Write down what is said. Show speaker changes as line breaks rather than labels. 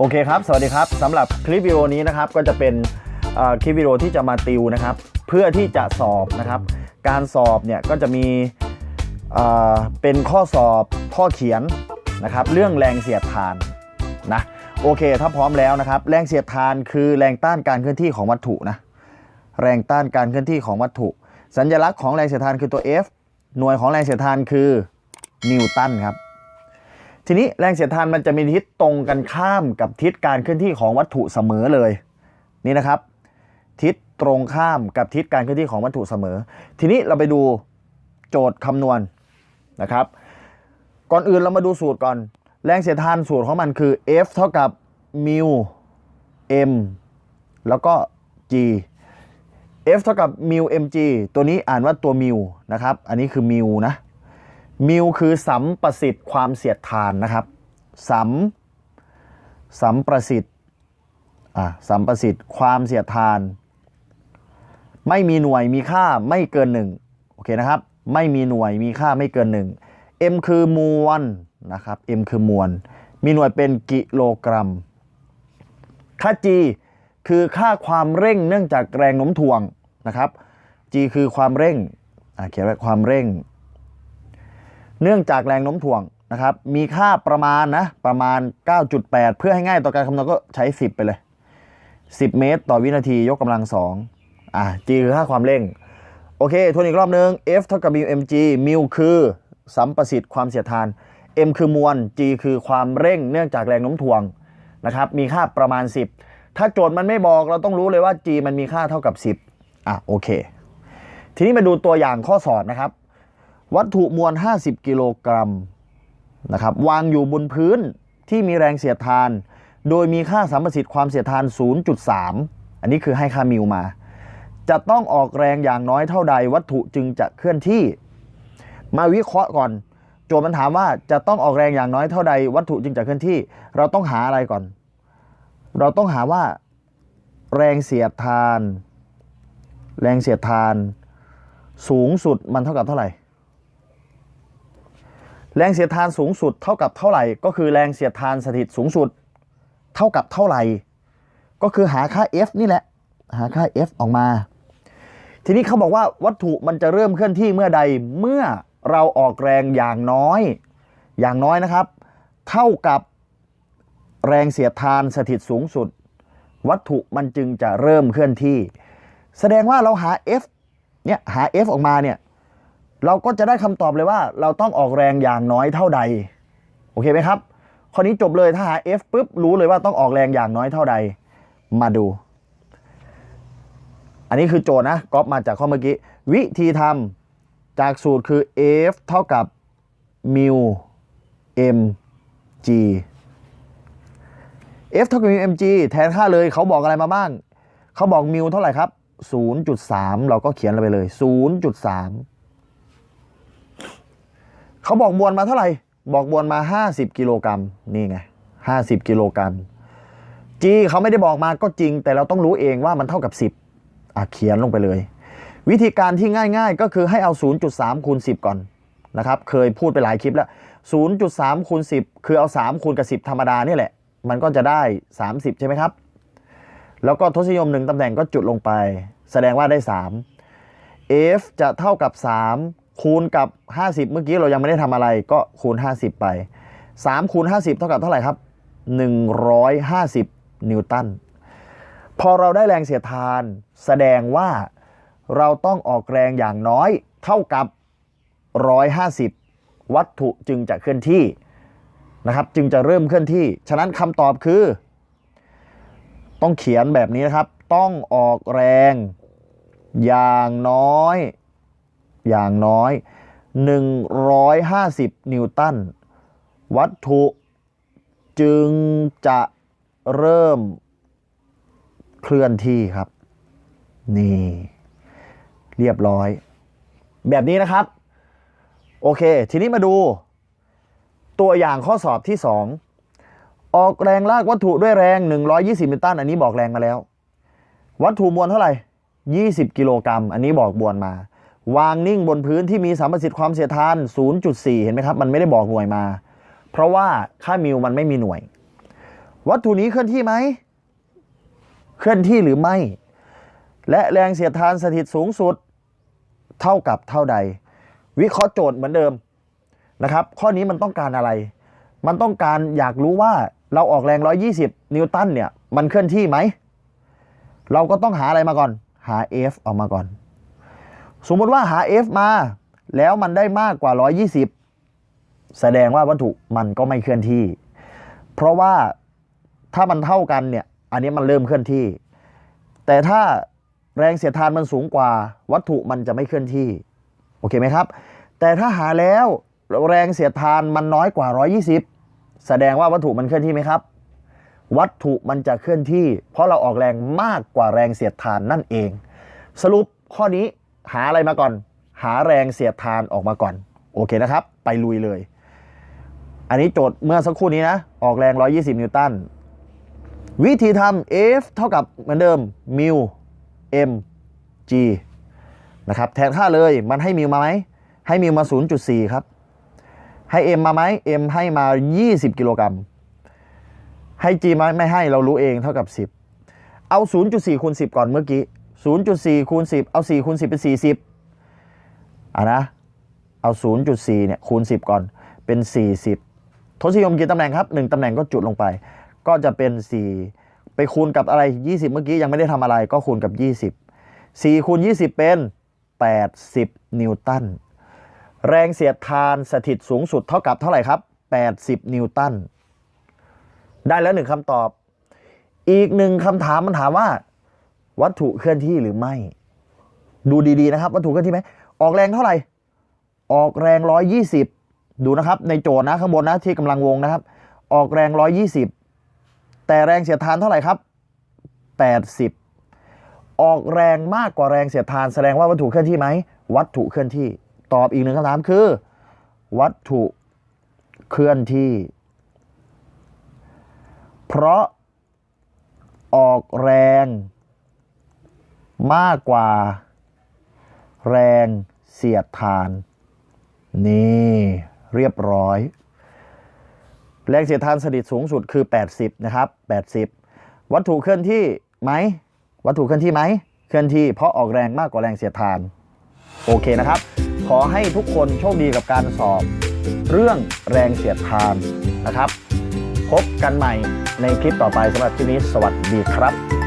โอเคครับ สวัสดีครับสำหรับคลิปวิดีโอนี้นะครับก็จะเป็นคลิปวิดีโอที่จะมาติวนะครับ เพื่อที่จะสอบนะครับ การสอบเนี่ยก็จะมีเอ่อเป็นข้อสอบข้อเขียนนะครับ เรื่องแรงเสียดทานนะโอเค ถ้าพร้อมแล้วนะครับ แรงเสียดทานคือแรงต้านการเคลื่อนที่ของวัตถุนะแรงต้านการเคลื่อนที่ของวัตถุ สัญลักษณ์ของแรงเสียดทานคือตัว F หน่วยของแรงเสียดทานคือนิวตันครับ ทีนี้แรงเสียดทานมันจะมีทิศตรงกันข้ามกับทิศการเคลื่อนที่ของวัตถุเสมอเลย นี่นะครับ ทิศตรงข้ามกับทิศการเคลื่อนที่ของวัตถุเสมอ ทีนี้เราไปดูโจทย์คำนวณนะครับ ก่อนอื่นเรามาดูสูตรก่อน แรงเสียดทานสูตรของมันคือ F เท่ากับมิว m แล้วก็ g F เท่ากับมิว mg ตัวนี้อ่านว่าตัวมิวนะครับ อันนี้คือมิวนะ มิวคือสัมประสิทธิ์ความเสียดทานนะครับ สัม สัมประสิทธิ์อ่าสัมประสิทธิ์ความเสียดทาน ไม่มีหน่วยมีค่าไม่เกินหนึ่งโอเคนะครับ ไม่มีหน่วยมีค่าไม่เกินหนึ่ง M คือมวลนะครับ M คือมวล มีหน่วยเป็นกิโลกรัม ค่า G คือค่าความเร่งเนื่องจากแรงโน้มถ่วงนะครับ G คือความเร่งอ่าเขียนไว้ความเร่ง เนื่องจากแรงโน้มถ่วงนะครับ มีค่าประมาณนะ ประมาณ 9.8 เพื่อให้ง่ายต่อการคำนวณก็ใช้ 10 ไปเลย 10 เมตร ต่อวินาทียกกำลัง 2 อะ G คือค่าความเร่ง โอเค ทวนอีกรอบนึง F เท่ากับ mu mg มิวคือสัมประสิทธิ์ความเสียดทาน M คือมวล G คือความเร่ง เนื่องจากแรงโน้มถ่วงนะครับ มีค่าประมาณ 10 ถ้าโจทย์มันไม่บอกเราต้องรู้เลยว่า G มันมีค่าเท่ากับ 10 อะ โอเค ทีนี้มาดูตัวอย่างข้อสอบนะครับ วัตถุมวล 50 กิโลกรัมนะครับวางอยู่บนพื้นที่มีแรงเสียดทาน โดยมีค่าสัมประสิทธิ์ความเสียดทาน 0.3 อันนี้คือให้ค่ามิวมา จะต้องออกแรงอย่างน้อยเท่าใด วัตถุจึงจะเคลื่อนที่ มาวิเคราะห์ก่อน โจทย์มันถามว่าจะต้องออกแรงอย่างน้อยเท่าใด วัตถุจึงจะเคลื่อนที่ เราต้องหาอะไรก่อน เราต้องหาว่า แรงเสียดทาน แรงเสียดทาน สูงสุดมันเท่ากับเท่าไหร่ แรงเสียดทานสูงสุดเท่ากับเท่าไหร่ ก็คือแรงเสียดทานสถิตสูงสุด เท่ากับเท่าไหร่ ก็คือหาค่า F นี่แหละ หาค่า F ออกมา ทีนี้เขาบอกว่าวัตถุมันจะเริ่มเคลื่อนที่เมื่อใดเมื่อเราออกแรงอย่างน้อย อย่างน้อยนะครับ เท่ากับแรงเสียดทานสถิตสูงสุด วัตถุมันจึงจะเริ่มเคลื่อนที่ แสดงว่าเราหา F เนี่ยหา F ออกมาเนี่ย เราก็จะได้คำตอบเลยว่าเราต้องออกแรงอย่างน้อยเท่าใด โอเคไหมครับข้อนี้จบเลยถ้าหา F ปุ๊บรู้เลยว่าต้องออกแรงอย่างน้อยเท่าใด มาดู อันนี้คือโจทย์นะก๊อปมาจากข้อเมื่อกี้ วิธีทำจากสูตรคือ F เท่ากับ mu m g F เท่ากับ mu m g แทนค่าเลยเขาบอกอะไรมาบ้าง เขาบอกมิวเท่าไหร่ครับ 0.3 เราก็เขียนลงไปเลย 0.3 เขาบอกมวลมาเท่าไหร่ บอกมวลมา 50 กิโลกรัมนี่ไง 50 กิโลกรัม G เขาไม่ได้บอกมาก็จริง แต่เราต้องรู้เองว่ามันเท่ากับ 10อะเขียนลงไปเลย วิธีการที่ง่าย ๆ ก็คือให้เอา 0.3คูณ10 ก่อนนะครับเคยพูดไปหลายคลิปแล้ว 0.3คูณ10 คือเอา 3 คูณกับ 10 ธรรมดานี่แหละ มันก็จะได้ 30 ใช่ไหมครับ แล้วก็ทศนิยมหนึ่งตำแหน่งก็จุดลงไป แสดงว่าได้ 3 f จะเท่ากับ 3 คูณกับ 50 เมื่อกี้เรายังไม่ได้ทำอะไรก็คูณ 50 ไป 3 คูณ 50 เท่ากับเท่าไหร่ครับ 150 นิวตัน พอเราได้แรงเสียดทาน แสดงว่าเราต้องออกแรงอย่างน้อยเท่ากับ 150 วัตถุจึงจะเคลื่อนที่นะครับ จึงจะเริ่มเคลื่อนที่ ฉะนั้นคำตอบคือ ต้องเขียนแบบนี้นะครับ ต้องออกแรงอย่างน้อย อย่างน้อย 150 นิวตัน วัตถุจึงจะเริ่มเคลื่อนที่ครับ นี่ เรียบร้อย แบบนี้นะครับ โอเค ทีนี้มาดู ตัวอย่างข้อสอบที่ 2 ออกแรงลากวัตถุด้วยแรง 120 นิวตัน อันนี้บอกแรงมาแล้ว วัตถุมวลเท่าไหร่ 20 กิโลกรัม อันนี้บอกมวลมา วางนิ่งบนพื้นที่มีสัมประสิทธิ์ความเสียดทาน 0.4 เห็นไหมครับ มันไม่ได้บอกหน่วยมา เพราะว่าค่ามิวมันไม่มีหน่วย วัตถุนี้เคลื่อนที่ไหม เคลื่อนที่หรือไม่ และแรงเสียดทานสถิตสูงสุด เท่ากับเท่าใด วิเคราะห์โจทย์เหมือนเดิมนะครับ ข้อนี้มันต้องการอะไร มันต้องการอยากรู้ว่าเราออกแรง 120 นิวตันเนี่ย มันเคลื่อนที่ไหม เราก็ต้องหาอะไรมาก่อน หา F ออกมาก่อน สมมติว่าหา F มา แล้วมันได้มากกว่า 120 แสดงว่าวัตถุมันก็ไม่เคลื่อนที่ เพราะว่าถ้ามันเท่ากันเนี่ย อันนี้มันเริ่มเคลื่อนที่ แต่ถ้าแรงเสียดทานมันสูงกว่า วัตถุมันจะไม่เคลื่อนที่ โอเคไหมครับ แต่ถ้าหาแล้วแรงเสียดทานมันน้อยกว่า 120 แสดงว่าวัตถุมันเคลื่อนที่ไหมครับ วัตถุมันจะเคลื่อนที่ เพราะเราออกแรงมากกว่าแรงเสียดทานนั่นเอง สรุปข้อนี้ หาอะไรมาก่อน หาแรงเสียดทานออกมาก่อน โอเคนะครับ ไปลุยเลย อันนี้โจทย์เมื่อสักครู่นี้นะ ออกแรง 120 นิวตัน วิธีทำ F เท่ากับเหมือนเดิมมิว m g นะครับแทนค่าเลยมันให้มิวมาไหม ให้มิวมา 0.4 ครับ ให้ m มาไหม m ให้มา 20 กิโลกรัม ให้ g มาไม่ให้เรารู้เองเท่ากับ 10 เอา 0.4คูณ10 ก่อนเมื่อกี้ 0.4คูณ10 เอา 4คูณ10 เป็น 40อะนะ เอา 0.4 เนี่ยคูณ 10 ก่อน เป็น 40 ทศนิยมกี่ตำแหน่งครับ 1ตำแหน่งก็จุดลงไป ก็จะเป็น 4 ไปคูณกับอะไร 20 เมื่อกี้ยังไม่ได้ทำอะไร ก็คูณกับ 20 4คูณ20 เป็น 80 นิวตัน แรงเสียดทานสถิตสูงสุดเท่ากับเท่าไหร่ครับ 80 นิวตัน ได้แล้วหนึ่งคำตอบ อีกหนึ่งคำถามมันถามว่า วัตถุเคลื่อนที่หรือไม่ ดูดีๆนะครับ วัตถุเคลื่อนที่ไหมออกแรงเท่าไหร่ ออกแรง 120 ดูนะครับ ในโจทย์นะข้างบนนะที่กำลังวงนะครับ ออกแรง 120 แต่แรงเสียดทานเท่าไหร่ครับ 80 ออกแรงมากกว่าแรงเสียดทานแสดงว่าวัตถุเคลื่อนที่ไหมวัตถุเคลื่อนที่ ตอบอีกหนึ่งคำถามคือ วัตถุเคลื่อนที่ เพราะออกแรง มากกว่า แรงเสียดทาน นี่เรียบร้อย แรงเสียดทานสถิตสูงสุดคือ 80 นะครับ 80 วัตถุเคลื่อนที่ไหม วัตถุเคลื่อนที่ไหม เคลื่อนที่เพราะออกแรงมากกว่าแรงเสียดทาน โอเคนะครับ ขอให้ทุกคนโชคดีกับการสอบ เรื่องแรงเสียดทานนะครับ พบกันใหม่ในคลิปต่อไปสำหรับที่นี้ สวัสดีครับ